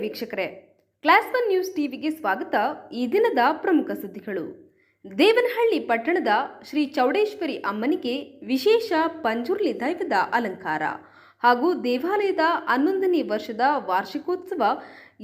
ವೀಕ್ಷಕರೇ class one news ಟಿವಿಗೆ ಸ್ವಾಗತ. ಈ ದಿನದ ಪ್ರಮುಖ ಸುದ್ದಿಗಳು. ದೇವನಹಳ್ಳಿ ಪಟ್ಟಣದ ಶ್ರೀ ಚೌಡೇಶ್ವರಿ ಅಮ್ಮನಿಗೆ ವಿಶೇಷ ಪಂಜುರ್ಲಿ ದೈವದ ಅಲಂಕಾರ. ಹಾಗೂ ದೇವಾಲಯದ ಹನ್ನೊಂದನೇ ವರ್ಷದ ವಾರ್ಷಿಕೋತ್ಸವ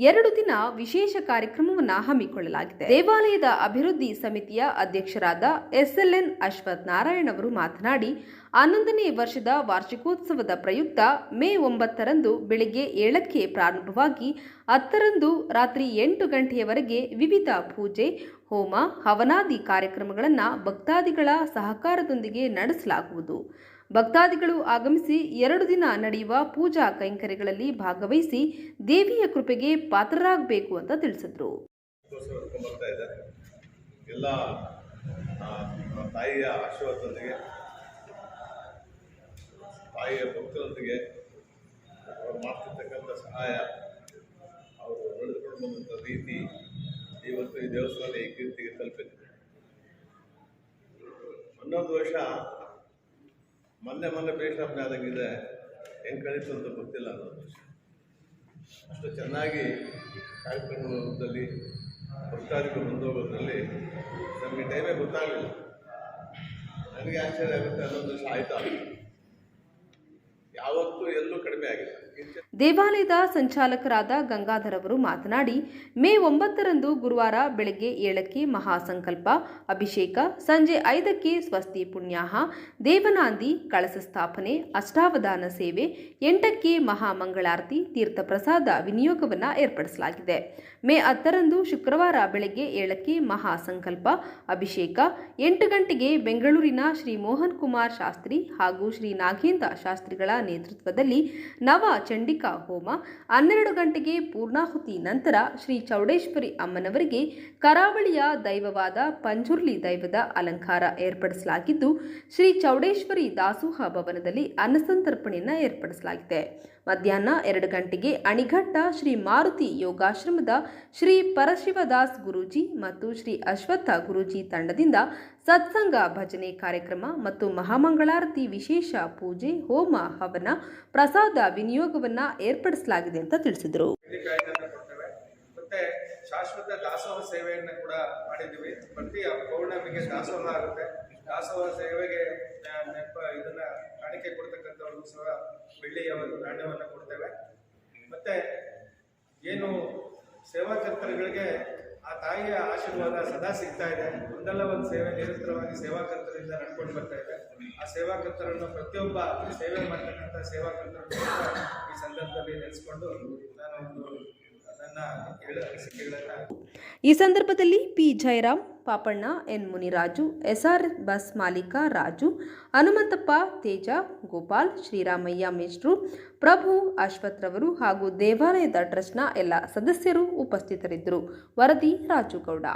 ಎರಡು ದಿನ ವಿಶೇಷ ಕಾರ್ಯಕ್ರಮವನ್ನು ಹಮ್ಮಿಕೊಳ್ಳಲಾಗಿದೆ. ದೇವಾಲಯದ ಅಭಿವೃದ್ಧಿ ಸಮಿತಿಯ ಅಧ್ಯಕ್ಷರಾದ ಎಸ್ಎಲ್ಎನ್ ಅಶ್ವಥ್ ನಾರಾಯಣ್ ಅವರು ಮಾತನಾಡಿ, ಹನ್ನೊಂದನೇ ವರ್ಷದ ವಾರ್ಷಿಕೋತ್ಸವದ ಪ್ರಯುಕ್ತ ಮೇ ಒಂಬತ್ತರಂದು ಬೆಳಗ್ಗೆ ಏಳಕ್ಕೆ ಪ್ರಾರಂಭವಾಗಿ ಹತ್ತರಂದು ರಾತ್ರಿ ಎಂಟು ಗಂಟೆಯವರೆಗೆ ವಿವಿಧ ಪೂಜೆ, ಹೋಮ, ಹವನಾದಿ ಕಾರ್ಯಕ್ರಮಗಳನ್ನು ಭಕ್ತಾದಿಗಳ ಸಹಕಾರದೊಂದಿಗೆ ನಡೆಸಲಾಗುವುದು. ಭಕ್ತಾದಿಗಳು ಆಗಮಿಸಿ ಎರಡು ದಿನ ನಡೆಯುವ ಪೂಜಾ ಕೈಂಕರ್ಯಗಳಲ್ಲಿ ಭಾಗವಹಿಸಿ ದೇವಿಯ ಕೃಪೆಗೆ ಪಾತ್ರರಾಗಬೇಕು ಅಂತ ತಿಳಿಸಿದ್ರು. ಎಲ್ಲ ತಾಯಿಯ ಆಶೀರ್ವಾದದೊಂದಿಗೆ, ತಾಯಿಯ ಭಕ್ತರೊಂದಿಗೆ ಅವ್ರು ಮಾಡ್ತಿರ್ತಕ್ಕಂಥ ಸಹಾಯ, ಅವರು ನಡೆದುಕೊಂಡು ಬಂದಂಥ ರೀತಿ ಇವತ್ತು ಈ ದೇವಸ್ಥಾನ ಈ ಕೀರ್ತಿಗೆ ತಲುಪಿದೆ. ಹನ್ನೊಂದು ವರ್ಷ ಮೊನ್ನೆ ಮೊನ್ನೆ ಬೇಷಾಪನೆ ಆದಂಗಿದೆ. ಹೆಂಗೆ ಕಳೀತು ಅಂತ ಗೊತ್ತಿಲ್ಲ ಅನ್ನೋದು ಅಷ್ಟು ಚೆನ್ನಾಗಿ ಕಾರ್ಯಕ್ರಮದಲ್ಲಿ ಭಕ್ತಾದಿಗಳು ಬಂದೋಗೋದ್ರಲ್ಲಿ ನಮಗೆ ಟೈಮೇ ಗೊತ್ತಾಗಲಿಲ್ಲ. ನನಗೆ ಆಶ್ಚರ್ಯ ಆಗುತ್ತೆ ಅನ್ನೋದು ಸಾಯ್ತಾ ಆಯ್ತಾ ಯಾವತ್ತೂ ಎಲ್ಲೂ ಕಡಿಮೆ ಆಗಿಲ್ಲ. ದೇವಾಲಯದ ಸಂಚಾಲಕರಾದ ಗಂಗಾಧರ್ ಅವರು ಮಾತನಾಡಿ, ಮೇ ಒಂಬತ್ತರಂದು ಗುರುವಾರ ಬೆಳಗ್ಗೆ ಏಳಕ್ಕೆ ಮಹಾಸಂಕಲ್ಪ, ಅಭಿಷೇಕ, ಸಂಜೆ ಐದಕ್ಕೆ ಸ್ವಸ್ತಿ ಪುಣ್ಯಾಹ, ದೇವನಾಂದಿ ಕಳಸ ಸ್ಥಾಪನೆ, ಅಷ್ಟಾವಧಾನ ಸೇವೆ, ಎಂಟಕ್ಕೆ ಮಹಾಮಂಗಳಾರತಿ ತೀರ್ಥ ಪ್ರಸಾದ ವಿನಿಯೋಗವನ್ನು ಏರ್ಪಡಿಸಲಾಗಿದೆ. ಮೇ ಹತ್ತರಂದು ಶುಕ್ರವಾರ ಬೆಳಗ್ಗೆ ಏಳಕ್ಕೆ ಮಹಾಸಂಕಲ್ಪ, ಅಭಿಷೇಕ, ಎಂಟು ಗಂಟೆಗೆ ಬೆಂಗಳೂರಿನ ಶ್ರೀ ಮೋಹನ್ ಕುಮಾರ್ ಶಾಸ್ತ್ರಿ ಹಾಗೂ ಶ್ರೀ ನಾಗೇಂದ್ರ ಶಾಸ್ತ್ರಿಗಳ ನೇತೃತ್ವದಲ್ಲಿ ನವ ಚಂಡಿಕಾ ಹೋಮ ಹನ್ನೆರಡು ಗಂಟೆಗೆ ಪೂರ್ಣಾಹುತಿ ನಂತರ ಶ್ರೀ ಚೌಡೇಶ್ವರಿ ಅಮ್ಮನವರಿಗೆ ಕರಾವಳಿಯ ದೈವವಾದ ಪಂಜುರ್ಲಿ ದೈವದ ಅಲಂಕಾರ ಏರ್ಪಡಿಸಲಾಗಿದ್ದು, ಶ್ರೀ ಚೌಡೇಶ್ವರಿ ದಾಸೋಹ ಭವನದಲ್ಲಿ ಅನ್ನಸಂತರ್ಪಣೆಯನ್ನು ಏರ್ಪಡಿಸಲಾಗಿದೆ. ಮಧ್ಯಾಹ್ನ ಎರಡು ಗಂಟೆಗೆ ಅಣಿಘಟ್ಟ ಶ್ರೀ ಮಾರುತಿ ಯೋಗಾಶ್ರಮದ ಶ್ರೀ ಪರಶಿವದಾಸ್ ಗುರೂಜಿ ಮತ್ತು ಶ್ರೀ ಅಶ್ವತ್ಥ ಗುರೂಜಿ ತಂಡದಿಂದ ಸತ್ಸಂಗ ಭಜನೆ ಕಾರ್ಯಕ್ರಮ ಮತ್ತು ಮಹಾಮಂಗಳಾರತಿ ವಿಶೇಷ ಪೂಜೆ, ಹೋಮ, ಹವನ, ಪ್ರಸಾದ ವಿನಿಯೋಗವನ್ನ ಏರ್ಪಡಿಸಲಾಗಿದೆ ಅಂತ ತಿಳಿಸಿದರು. ಮತ್ತೆ ಶಾಶ್ವತ ದಾಸೋಹ ಸೇವೆಯನ್ನು ಕೂಡ ಮಾಡಿದ್ದೀವಿ. ಪ್ರತಿ ಪೌರ್ಣಮಿಗೆ ದಾಸೋಹ ಆಗುತ್ತೆ. ದಾಸೋಹ ಸೇವೆಗೆ ನೆಪ, ಇದನ್ನ ಕಾಣಿಕೆ ಕೊಡ್ತಕ್ಕಂಥವ್ರಿಗೂ ಸಹ ಬೆಳ್ಳಿಯ ಒಂದು ನಾಣ್ಯವನ್ನು ಕೊಡ್ತೇವೆ. ಮತ್ತೆ ಏನು ಸೇವಾಕರ್ತರುಗಳಿಗೆ ಆ ತಾಯಿಯ ಆಶೀರ್ವಾದ ಸದಾ ಸಿಗ್ತಾ ಇದೆ. ಒಂದಲ್ಲ ಒಂದು ಸೇವೆ ನಿರಂತರವಾಗಿ ಸೇವಾಕರ್ತರಿಂದ ನಡ್ಕೊಂಡು ಬರ್ತಾ ಇದೆ. ಆ ಸೇವಾಕರ್ತರನ್ನು ಪ್ರತಿಯೊಬ್ಬ ಸೇವೆ ಮಾಡ್ತಕ್ಕಂಥ ಸೇವಾಕರ್ತರನ್ನು ಈ ಸಂದರ್ಭದಲ್ಲಿ ನೆನೆಸ್ಕೊಂಡು ನಾನು ಒಂದು ನನ್ನ ಈ ಸಂದರ್ಭದಲ್ಲಿ P. Jayaram Papanna, N. Muniraju, SR. Bus ಮಾಲೀಕ ರಾಜು, ಹನುಮಂತಪ್ಪ, ತೇಜ, ಗೋಪಾಲ್, ಶ್ರೀರಾಮಯ್ಯ ಮೇಷ್ಟ್ರು, ಪ್ರಭು ಅಶ್ವಥ್ರವರು ಹಾಗೂ ದೇವಾಲಯದ ಟ್ರಸ್ಟ್ನ ಎಲ್ಲ ಸದಸ್ಯರು ಉಪಸ್ಥಿತರಿದ್ದರು. ವರದಿ ರಾಜುಗೌಡ.